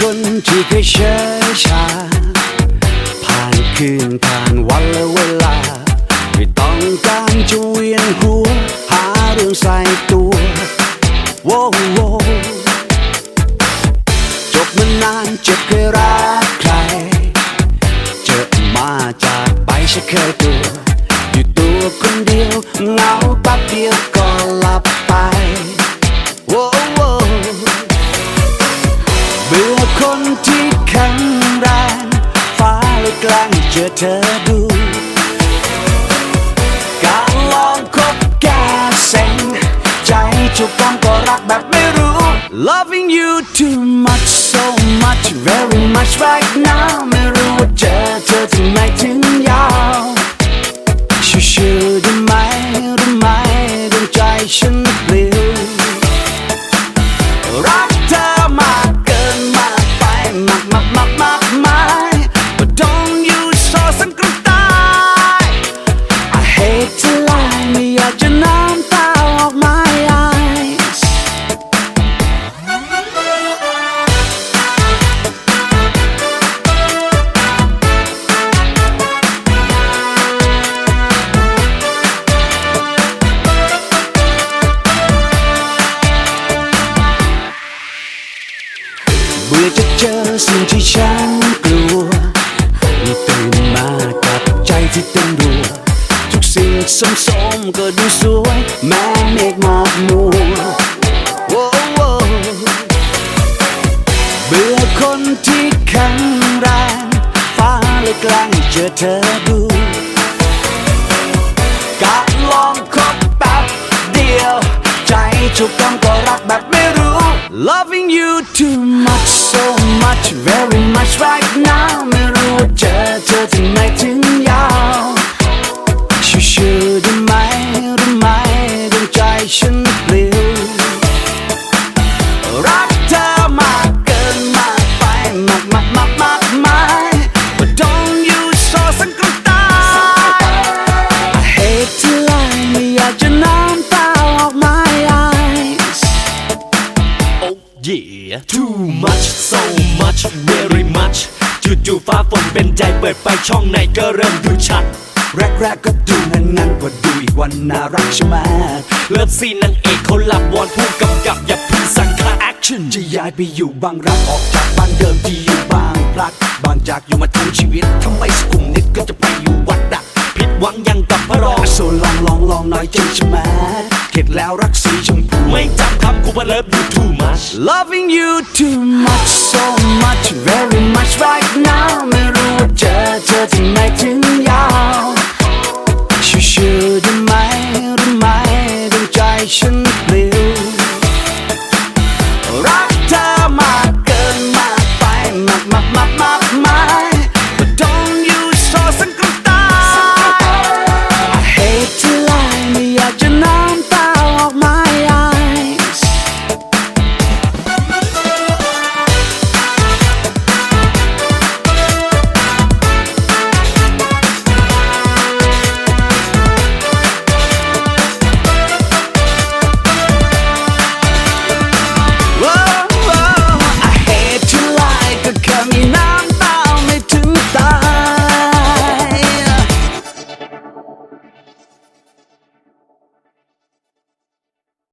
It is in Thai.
คนที่เคยเชยชา ผ่านคืนผ่านวันและเวลา ไม่ต้องการจะเวียนหัว หาเรื่องใส่ตัวโว้โวจบมานานเจ็บเคยรักใคร เจอมาจากไปฉันเคยตัว อยู่ตัวคนเดียวเหงา คนที่แข็งแรงฟ้าเลยกลางเจอเธอดู การลองคบแกเซ็งใจจุกต้องก็รักแบบไม่รู้ Loving you too much สิ่งที่ฉันกลัวตื่นมากับใจที่เต้นรัวทุกสิ่งสมๆก็ดูสวย แม้เมฆหมอกมัวโอ้โอ้เบื่อคนที่แข็งแรงฟ้าเลยกล้งเจอเธอดูกาลองคบแป๊บเดียว ใจจุกต้องก็รักแบบไม่รู้ Loving you too much too much so much very much จู่ๆฟ้าฝนเป็นใจเปิดไปช่องไหนก็เริ่มดูชัด แรกๆก็ดูงั้นงั้นๆว่าดูอีกวันน่ารักใช่ไหมเลิฟซีนนางเอกเขาหลับวอนผู้กำกับอย่าเพึ่งสั่งค่าแอคชั่นจะย้ายไปอยู่บางรักออกจากบ้านเดิมที่อยู่บางพลัดบางจากอยู่มาทั้งชีวิตทำไมสกุมนิดก็จะไปอยู่วัดอะผิดหวังยังกับพระรองโซลองลองลองน่อยใจใช่ไหมเข็ดแล้วรักสี loving you too much so much very much right now ไม่รู้ว่เจอเธอที่ไหนถึงยาวชิวๆได้ไหมรู้ไหมดวงใจฉันเปลี่ยวรักเธอมากเกินมากไปมากมากมากมาก